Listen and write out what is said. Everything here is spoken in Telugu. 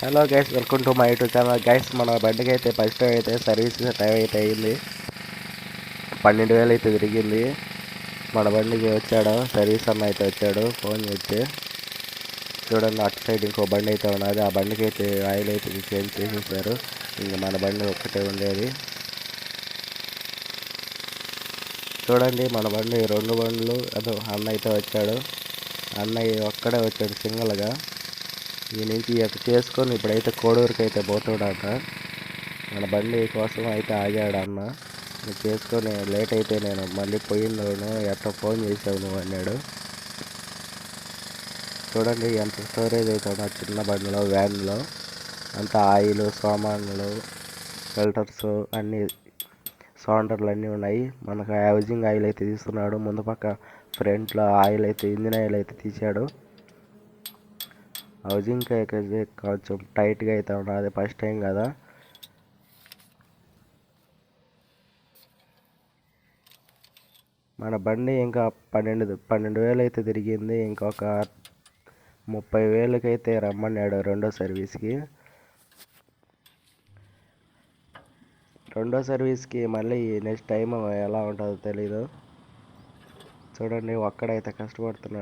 Hello guys welcome to my YouTube channel guys మన బండికి అయితే ఫస్ట్ టైం అయితే సర్వీస్ టైం అయితే అయింది. పన్నెండు వేలు అయితే తిరిగింది. మన బండికి వచ్చాడు సర్వీస్ అన్న అయితే వచ్చాడు ఫోన్ చేస్తే. చూడండి అటు సైడ్ ఇంకో బండి అయితే ఉన్నది. ఆ బండికి అయితే ఆయిల్ అయితే చేంజ్ చేసేసారు. ఇంకా మన బండి ఒక్కటే ఉండేది. చూడండి మన బండి రెండు బండ్లు అదో అన్న అయితే వచ్చాడు. అన్నయ్య ఒక్కడే వచ్చాడు సింగల్గా. ఈ నుంచి చేసుకొని ఇప్పుడైతే కోడూరుకి అయితే పోతాడట మన బండి కోసం అయితే ఆగాడు అన్న చేసుకొని లేట్ అయితే నేను మళ్ళీ పోయిందోను ఎట్లా ఫోన్ చేసావు నువ్వు అన్నాడు. చూడండి ఎంత స్టోరేజ్ అయితే ఆ చిన్న బండిలో వ్యాన్లో. అంత ఆయిల్ సామాన్లు ఫిల్టర్స్ అన్నీ సౌండర్లు అన్నీ ఉన్నాయి. మనకు యావజింగ్ ఆయిల్ అయితే తీస్తున్నాడు. ముందు పక్క ఫ్రంట్లో ఆయిల్ అయితే ఇంజిన్ ఆయిల్ అయితే తీసాడు హౌజింగ్ అయితే కొంచెం టైట్గా అయితే ఉన్నది ఫస్ట్ టైం కదా. మన బండి ఇంకా పన్నెండు పన్నెండు వేలు అయితే తిరిగింది. ఇంకొక ముప్పై వేలకైతే రమ్మన్నాడు రెండో సర్వీస్కి రెండో సర్వీస్కి మళ్ళీ నెక్స్ట్ టైం ఎలా ఉంటుందో తెలీదు. చూడండి ఒక్కడైతే కష్టపడుతున్నాడు.